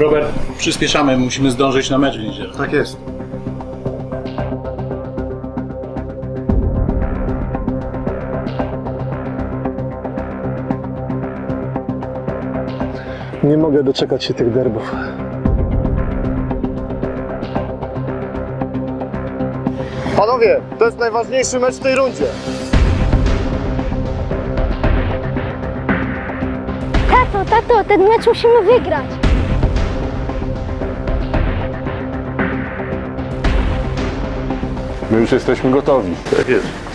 Robert, przyspieszamy, musimy zdążyć na mecz w niedzielę. Tak jest. Nie mogę doczekać się tych derbów. Panowie, to jest najważniejszy mecz w tej rundzie. Tato, tato, ten mecz musimy wygrać. My już jesteśmy gotowi. Tak jest.